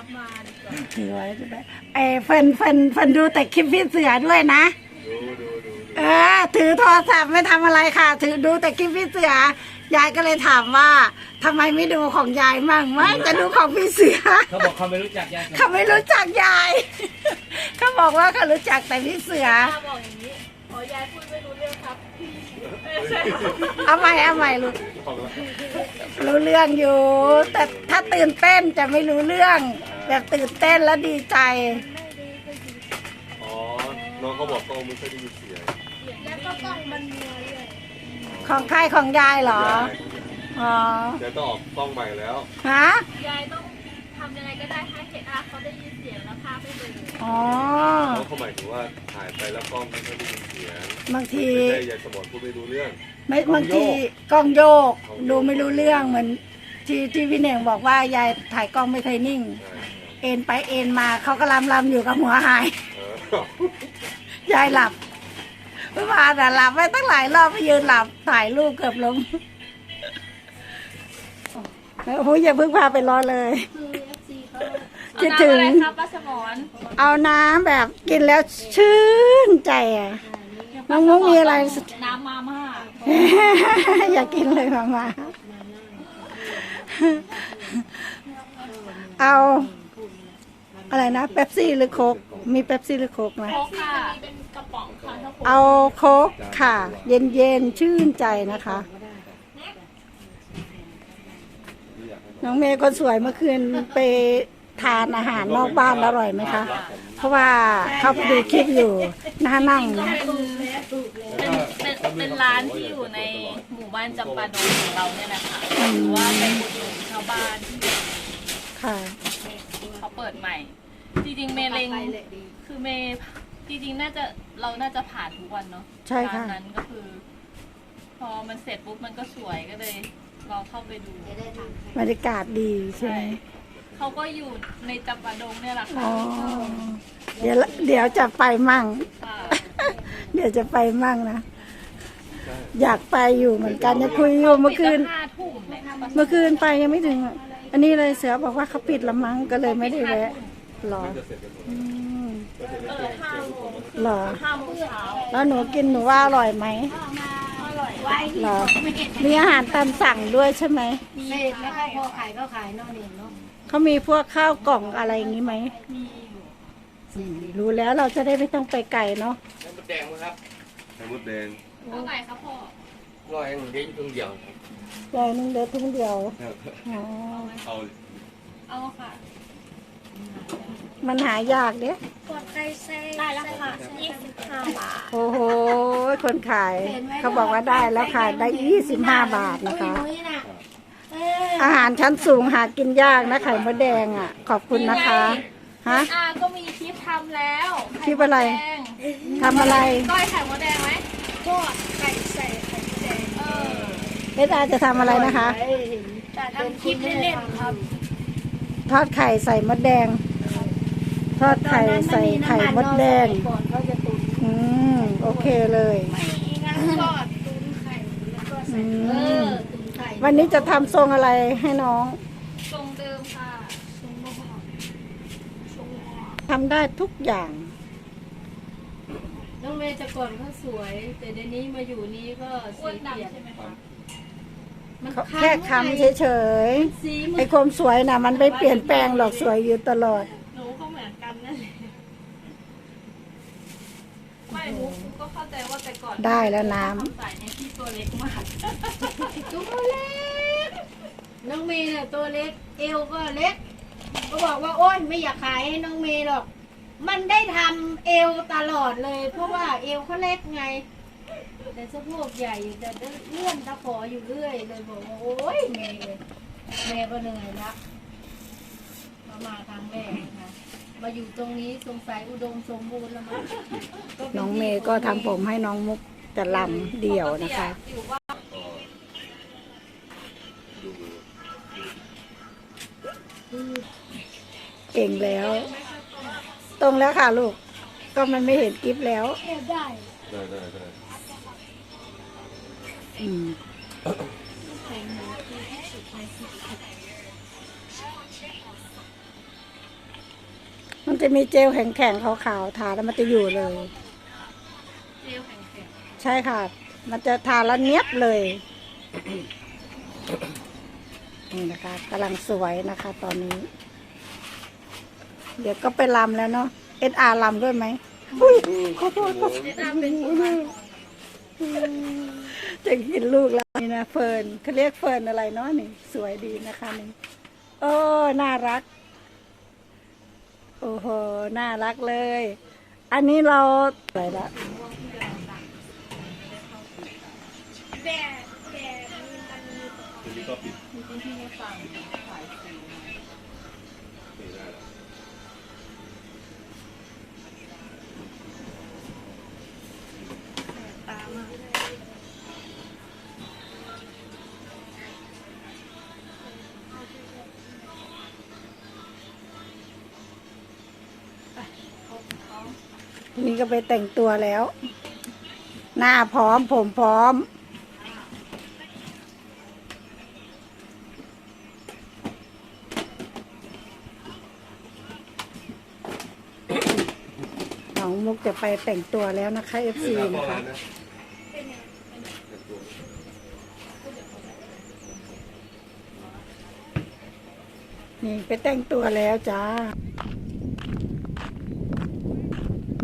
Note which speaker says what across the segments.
Speaker 1: รับมาดีกว่า
Speaker 2: ถือไว้ใช่ไหมเอยเฟินเฟินเฟินดูแต่คลิปพี่เสือด้วยนะ
Speaker 3: ดูดูดู
Speaker 2: เออ ถือโทรศัพท์ไม่ทำอะไรค่ะ ถือดูแต่คลิปพี่เสือ ยายก็เลยถามว่าทำไมไม่ดูของยายมั่งไม่จะดูของพี่เสือ
Speaker 4: เขาบอกเขาไม่รู้จักยาย
Speaker 2: เขาไม่รู้จักยาย เขาบอกว่าเขารู้จักแต่พี่เสือ
Speaker 1: ป้าบอกอย่างนี้อ๋อยายพูดไม่รู้เรื่องครับ
Speaker 2: เอาใหม่เอาใหม่รู้
Speaker 3: ของละ
Speaker 2: รู้เรื่องอยู่ แต่ถ้าตื่นเต้นจะไม่รู้เรื่อง แบบตื่นเต้นแล้วดีใจ
Speaker 3: อ๋อ น้องเขาบอกเขาไม่ค่อยได้ยินเสียง
Speaker 1: แล้วก็ต้องมันมัวเลย
Speaker 2: ของใครของยายเหรอ อ๋อ
Speaker 3: เดี๋ยวต้องออกกล้องใหม่แล้ว
Speaker 2: ฮะ
Speaker 1: ยายต้องทำยังไงก็ได้ให้เห็นอาเขาได้ยินเสียงแล้วภาพไม่ดู
Speaker 2: อ๋อ
Speaker 3: เขาเขาหมายถึงว่าถ่ายไปแล้วกล้องไม่ค่อยได้ยินเสียง
Speaker 2: บางที
Speaker 3: ไม่ใช่ยายสมอนพูดไม่รู้เรื่อง
Speaker 2: ไม่บางทีกล้องโยก ดูไม่รู้เรื่องเหมือนที่ที่พี่เน่งบอกว่ายายถ่ายกล้องไม่เคยนิ่ง
Speaker 3: ใช่
Speaker 2: เอ็นไปเอ็นมาเขาก็ลำลำอยู่กับหัวหาย
Speaker 3: เออยา
Speaker 2: ยหลับเมื่อวานน่ะหลับไปตั้งหลายรอบไปยืนหลับถ่ายรูปเกือบล้มโอ้โหอย่าเพิ่งพาไปรอเลยคิดถึง
Speaker 1: เอาน้ำอะไรครับป้าสมอน
Speaker 2: เอาน้ำแบบกินแล้วชื่นใจอะน้องมุกมีอะไร
Speaker 1: น้ำมาม่า
Speaker 2: อยากกินเลยมามาเอา อะไรนะเป๊ปซี่หรือโคกมีเป๊ปซี่หรือโคกไหม
Speaker 1: โค้กค่ะเป็นกระป๋องค่ะถ้าโค้ก
Speaker 2: เอาโคกค่ะ เย็นเย็นๆชื่นใจนะคะ น้องเมย์คนสวยเมื่อคืนไปทานอาหารนอกบ้านอร่อยไหมคะ เพราะว่าเขาดูคลิปอยู่น่านั่งนะ
Speaker 1: เป็นเป็นเป็นร้านที่อยู่ในหมู่บ้านจำปาดงของเราเนี่ยนะคะหรือว่าไปอุดหนุนชาวบ้านที่
Speaker 2: ค่ะ
Speaker 1: เขาเปิดใหม่ จริงๆเมเลงคือเมย์จริงๆน่าจะเราน่าจะผ่านทุกวันเนาะ
Speaker 2: ใช่ค่ะ
Speaker 1: ร้านนั้นก็คือ พอมันเสร็จปุ๊บมันก็สวยก็เลยเราเข้าไปดู
Speaker 2: บรรยากาศดีใช่ไหม
Speaker 1: เขาก็อยู่ในจำปาดงเนี่ยแหละ
Speaker 2: อ๋
Speaker 1: ค่ะ
Speaker 2: อเดี๋ยวเดี๋ยวจะไปมั่ง
Speaker 1: ค่ะ
Speaker 2: เดี๋ยวจะไปมั่งนะ อยากไปอยู่เหมือนกันจะคุยอยู่เมื่อคืน
Speaker 1: ปิดตั้งห้าทุ่มเนี่ย
Speaker 2: เมื่อคืนไปยังไม่ถึงอะอันนี้เลยเสือบอกว่าเขาปิดละมั้งก็เลยไม่ได้แวะห รออืม
Speaker 1: เออห้าโมง
Speaker 2: หรอ
Speaker 1: ห้าโมงเช้า
Speaker 2: แล้วหนูกินหนูว่าอร่อยไหม
Speaker 1: อร่อย
Speaker 2: หรอ มีอาหารตามสั่งด้วยใช่ไหม
Speaker 5: เศษแล้วก็พอขายก็ขายนอกเองเนาะ
Speaker 2: เขามีพวกข้าวกล่องอะไรอย่างนี้ไหมอืมรู้แล้วเราจะได้ไม่ต้องไปไกลเนาะ
Speaker 4: แล้วมันแดงไหมครับ
Speaker 3: ไข่มดแดง
Speaker 1: เท่าไหร่ครับพ่อ
Speaker 4: รอยเลี้ยงตรงเดียว
Speaker 2: ยายนึงเดียวทุ่งเดียว อ๋อ
Speaker 3: เอา
Speaker 1: เอาค่ะ
Speaker 2: มันหายากเด้
Speaker 1: ได้แล้วค่ะยี่สิบห้าบาท
Speaker 2: โอ้โห คนขาย เขาบอกว่าได้แล้วค่ะ ได้ยี่สิบห้าบาทนะคะ
Speaker 5: นุ้ยน่ะเออ
Speaker 2: อาหารชั้นสูงหากินยากนะไข่มดแดงอะ ขอบคุณนะคะ ฮะ
Speaker 1: อาก็มีคลิปทำแล้ว
Speaker 2: คลิปอะไร
Speaker 1: ไข่มดแดง
Speaker 2: ทำอะไร
Speaker 1: ก้อยไข่มดแดงไหม
Speaker 5: ทอดไก่ใส่ไข่แดง
Speaker 1: เออ
Speaker 2: เอสอาจะทำอะไรนะคะ
Speaker 5: ทำคลิปเล่นๆครับ
Speaker 2: ทอดไข่ใส่มดแดง ทอดไข่ใส่ไข่มดแดง
Speaker 5: ก่อนเขาจะตุ๋น
Speaker 2: อืม โอเคเลย
Speaker 5: มีงั้นก็ตุ๋นไข่แล้วก็ใส่
Speaker 2: อื
Speaker 5: เอ
Speaker 2: ม
Speaker 5: อตุ๋นไข่
Speaker 2: วันนี้จะทำทรงอะไรให้น้อง
Speaker 1: ทรงเดิมค่ะ
Speaker 2: ทำได้ทุกอย่าง
Speaker 5: น้องเมย์แต่ก่อนเขาสวย แต่เดี๋ยวนี้มาอยู่นี้ก็
Speaker 1: อ้วน
Speaker 5: สีเปลี่ยน
Speaker 1: ดำใช่ไหมคะ
Speaker 5: มัน
Speaker 2: แค่คำเฉย
Speaker 5: สี
Speaker 2: ๆ
Speaker 5: มั
Speaker 2: ไอ้ความสวยนะมันไม่เปลี่ยนแปลงหรอกสวยอยู่ตลอด
Speaker 1: หนูก็เหมือนกันนั่นแหละไม่หนูก็เข้าใจว่าแต่ก่อน
Speaker 2: ได้แล้วน้ำ
Speaker 1: ใส่เนี่ยพี่ตัวเล็กมาก
Speaker 5: ตัวเล็กน้องเมย์เนี่ยตัวเล็ก เอวก็เล็ก ก็บอกว่าโอ๊ยไม่อยากขายให้น้องเมย์หรอก มันได้ทำเอวตลอดเลย เพราะว่าเอวเขาเล็กไง แต่สะโพกใหญ่แต่เลื่อนตะขออยู่เรื่อยเลยบอกว่าโอ๊ยเมย์เลยแม่ก็เหนื่อยละมามาครั้งแรกนะ มาอยู่ตรงนี้สงสัยอุดมสมบูรณ์แล้วมั้งก็ป็
Speaker 2: น้องเมย์ก็ทำผมให้น้องมุกจะลำเดี่ยวนะคะ
Speaker 1: ปกติอยู่ว่า
Speaker 3: ดู
Speaker 2: เก่งแล้ว ตรงแล้วค่ะลูก ก็มันไม่เห็นกิฟแล้ว
Speaker 5: แอบได้
Speaker 3: ได้ได้ได้
Speaker 2: อืม จะมีเจลแข็งๆขาวๆทาแล้วมันจะอยู่เลย
Speaker 1: เจลแข็ง
Speaker 2: ใช่ค่ะ มันจะทาแล้วเนียบเลยนี่นะคะกำลังสวยนะคะ ตอนนี้ เดี๋ยวก็ไปลำแล้วเนาะเอสอาร์ลำด้วยไหมอุ้ยขอโทษขอโทษ
Speaker 1: ๆเอ็นกุมารทอง
Speaker 2: จะกินลูกแล้วนี่นะเฟิร์นเขาเรียกเฟิร์นอะไรเนาะนี่ สวยดีนะคะนี่โอ้น่ารัก โอ้โห น่ารักเลย อันนี้เราอะไรละ
Speaker 3: ทีนี้ก็ปิด
Speaker 1: มีพื้นที่ให้ฟังสายสี
Speaker 2: นี่ก็ไปแต่งตัวแล้ว หน้าพร้อมผมพร้อม น้องมุกจะไปแต่งตัวแล้วนะคะ FC
Speaker 3: เวลาพอ
Speaker 2: นะคะนี่ไปแต่งตัวแล้วจ้า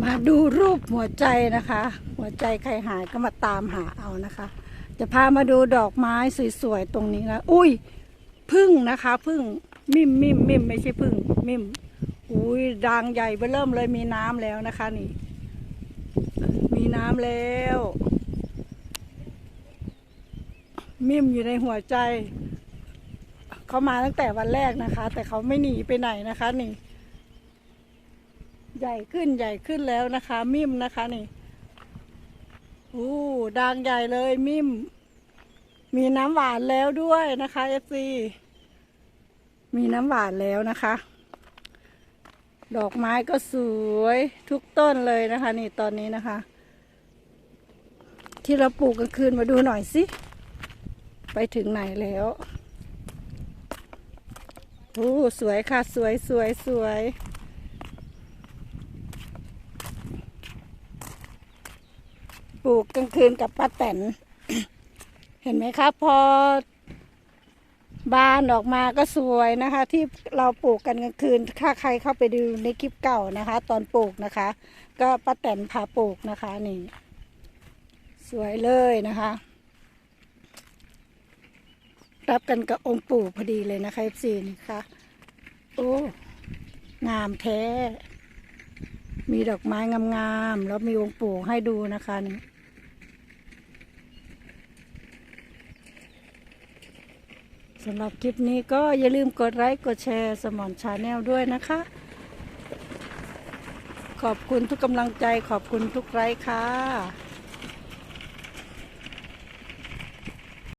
Speaker 2: มาดูรูปหัวใจนะคะ หัวใจใครหายก็มาตามหาเอานะคะ จะพามาดูดอกไม้สวยๆตรงนี้นะอุ้ยพึ่งนะคะพึ่งมิมมิมมิมไม่ใช่พึ่งมิมอุ้ยดังใหญ่เบ้อเริ่มเลยมีน้ำแล้วนะคะนี่ มีน้ำแล้ว มิมอยู่ในหัวใจเขามาตั้งแต่วันแรกนะคะ แต่เขาไม่หนีไปไหนนะคะ นี่ ใหญ่ขึ้นใหญ่ขึ้นแล้วนะคะ มิมนะคะนี่อู้ดังใหญ่เลยมิม มีน้ำหวานแล้วด้วยนะคะเอฟซีมีน้ำหวานแล้วนะคะ ดอกไม้ก็สวยทุกต้นเลยนะคะ นี่ตอนนี้นะคะ ที่เราปลูกกลางคืนมาดูหน่อยสิ ไปถึงไหนแล้วโอ้สวยค่ะ สวยสวยสวยปลูก กลางคืนกับป้าแตน เห็นไหมคะพอบานออกมาก็สวยนะคะ ที่เราปลูกกันกลางคืน ถ้าใครเข้าไปดูในคลิปเก่านะคะ ตอนปลูกนะคะ ก็ป้าแตนพาปลูกนะคะนี่สวยเลยนะคะรับกันกับองค์ปู่พอดีเลยนะคะ f ีนี่ค่ะโอ้งามแท้ มีดอกไม้งามๆแล้วมีองค์ปู่ให้ดูนะคะนี่ สำหรับคลิปนี้ก็อย่าลืมกดไลค์กดแชร์สมอนชาแนลด้วยนะคะ ขอบคุณทุกกำลังใจขอบคุณทุกไลค์ค่ะ